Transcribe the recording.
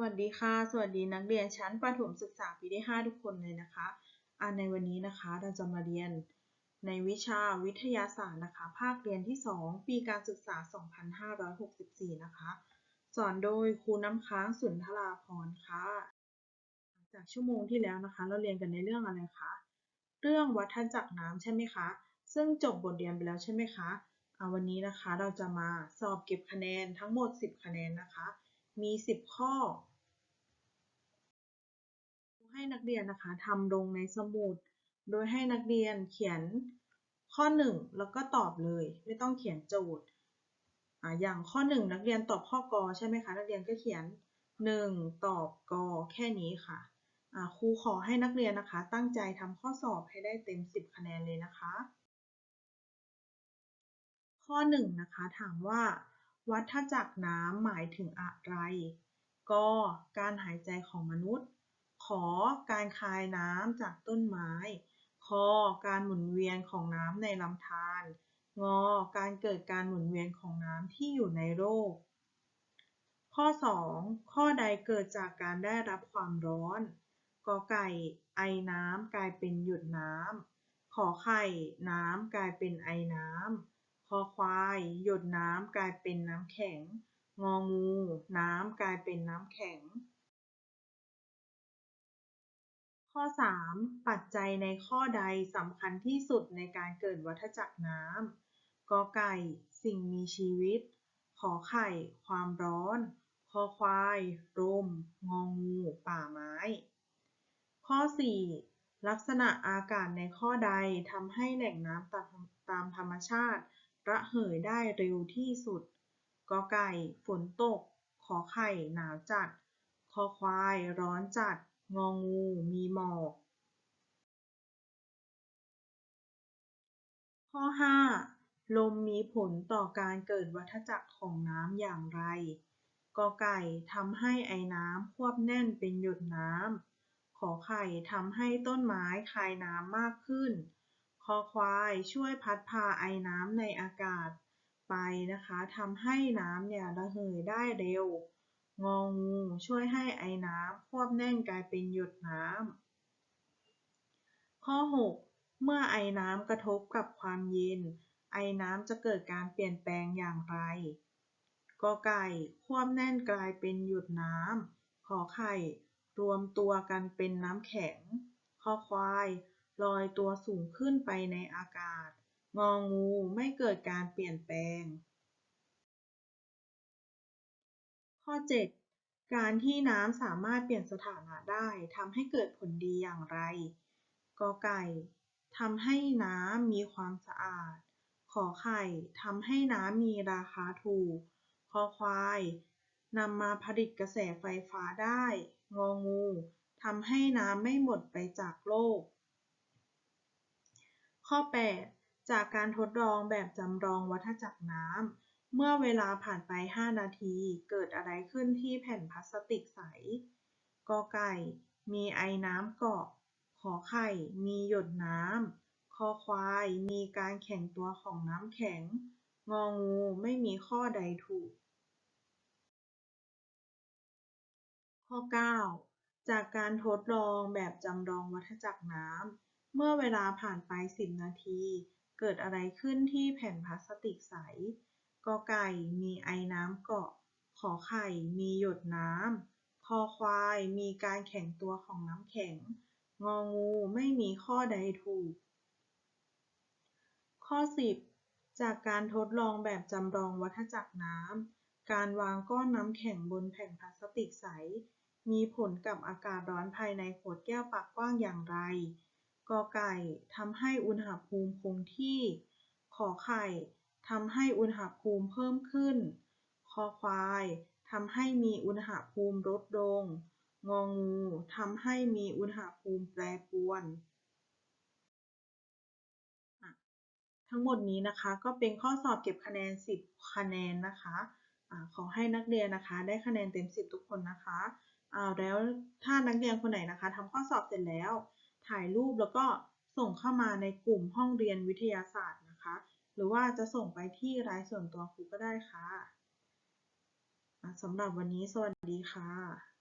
วัสดีค่ะ สวัสดีนักเรียนชั้นประถมศึกษาปีที่ 5 ทุกคนเลยนะคะอ่าในวันนี้นะคะเราจะมาเรียนในวิชาวิทยาศาสตร์นะคะ ภาคเรียนที่ 2 ปีการศึกษา 2564 นะคะ สอนโดยครูน้ำค้างสุนทราพรค่ะ จากชั่วโมงที่แล้วนะคะ เราเรียนกันในเรื่องอะไรคะ เรื่องวัฏจักรน้ำใช่ไหมคะ ซึ่งจบบทเรียนไปแล้วใช่ไหมคะอ่าวันนี้นะคะเราจะมาสอบเก็บคะแนนทั้งหมด 10 คะแนนนะคะ มี 10 ข้อ ให้นักเรียนนะคะทำลงในสมุด โดยให้นักเรียนเขียนข้อ 1 แล้วก็ตอบเลย ไม่ต้องเขียนโจทย์ออย่างข้อ 1 นักเรียนตอบข้อกอใช่ไหมคะ นักเรียนก็เขียน 1 ตอบกอแค่นี้ค่ะอ่าครูขอให้นักเรียนนะคะ ตั้งใจทำข้อสอบให้ได้เต็ม 10 คะแนนเลยนะคะ ข้อ 1 นะคะถามว่า วัฏจักรน้ำหมายถึงอะไร ก การหายใจของมนุษย์ขอการคายน้ำจากต้นไม้ ค การหมุนเวียนของน้ำในลำธาร ง การเกิดการหมุนเวียนของน้ำที่อยู่ในโลก ข้อ 2 ข้อใดเกิดจากการได้รับความร้อน กไก่ ไอน้ำกลายเป็นหยดน้ำขอไข่ น้ำกลายเป็นไอน้ำ คอควาย หยดน้ำกลายเป็นน้ำแข็ง งองู น้ำกลายเป็นน้ำแข็ง ข้อ 3 ปัจจัยในข้อใดสำคัญที่สุดในการเกิดวัฏจักรน้ำกไก่ สิ่งมีชีวิต ขอไข่ ความร้อน คอควายลมงองู ป่าไม้ ข้อ 4 ลักษณะอากาศในข้อใดทำให้แหล่งน้ำตามธรรมชาติ ระเหยได้เร็วที่สุดกไก่ ฝนตก ขอไข่ หนาวจัด คอควาย ร้อนจัด งองู มีหมอก ข้อ 5 ลมมีผลต่อการเกิดวัฏจักรของน้ำอย่างไรกไก่ทำให้ไอน้ำควบแน่นเป็นหยดน้ำ ขอไข่ทำให้ต้นไม้คายน้ำมากขึ้น คอควายช่วยพัดพาไอน้ำในอากาศไปนะคะทำให้น้ำเนี่ยระเหยได้เร็ว งองูช่วยให้ไอน้ำควบแน่นกลายเป็นหยดน้ำข้อ 6 เมื่อไอน้ำกระทบกับความเย็น ไอน้ำจะเกิดการเปลี่ยนแปลงอย่างไรกไก่ควบแน่นกลายเป็นหยดน้ำขอไข่รวมตัวกันเป็นน้ำแข็งคอควาย ลอยตัวสูงขึ้นไปในอากาศ งองูไม่เกิดการเปลี่ยนแปลง ข้อ 7 การที่น้ำสามารถเปลี่ยนสถานะได้ทำให้เกิดผลดีอย่างไรกไก่ทำให้น้ำมีความสะอาด ขอไข่ทำให้น้ำมีราคาถูก คอควายนำมาผลิตกระแสไฟฟ้าได้ งองูทำให้น้ำไม่หมดไปจากโลก ข้อ 8 จากการทดลองแบบจำลองวัฏจักรน้ำ เมื่อเวลาผ่านไป 5 นาที เกิดอะไรขึ้นที่แผ่นพลาสติกใส กอไก่ มีไอน้ำเกาะ ขอไข่ มีหยดน้ำ คอควาย มีการแข็งตัวของน้ำแข็ง งองู ไม่มีข้อใดถูก ข้อ 9 จากการทดลองแบบจำลองวัฏจักรน้ำ เมื่อเวลาผ่านไป 10 นาที เกิดอะไรขึ้นที่แผ่นพลาสติกใสกไก่มีไอน้ำเกาะ ขอไข่มีหยดน้ำ คอควายมีการแข็งตัวของน้ำแข็ง งองูไม่มีข้อใดถูก ข้อ 10 จากการทดลองแบบจำลองวัฏจักรน้ำ การวางก้อนน้ำแข็งบนแผ่นพลาสติกใส มีผลกับอากาศร้อนภายในขวดแก้วปากกว้างอย่างไร กอไก่ทำให้อุณหภูมิคงที่ ขอไข่ทำให้อุณหภูมิเพิ่มขึ้น คอควายทำให้มีอุณหภูมิลดลง งองูทำให้มีอุณหภูมิแปรปรวน ทั้งหมดนี้นะคะก็เป็นข้อสอบเก็บคะแนน 10 คะแนนนะคะอาขอให้นักเรียนนะคะ ได้คะแนนเต็ม 10 ทุกคนนะคะอ่าแล้วถ้านักเรียนคนไหนนะคะทำข้อสอบเสร็จแล้ว ถ่ายรูปแล้วก็ส่งเข้ามาในกลุ่มห้องเรียนวิทยาศาสตร์นะคะ หรือว่าจะส่งไปที่รายส่วนตัวครูก็ได้ค่ะอ่าสำหรับวันนี้สวัสดีค่ะ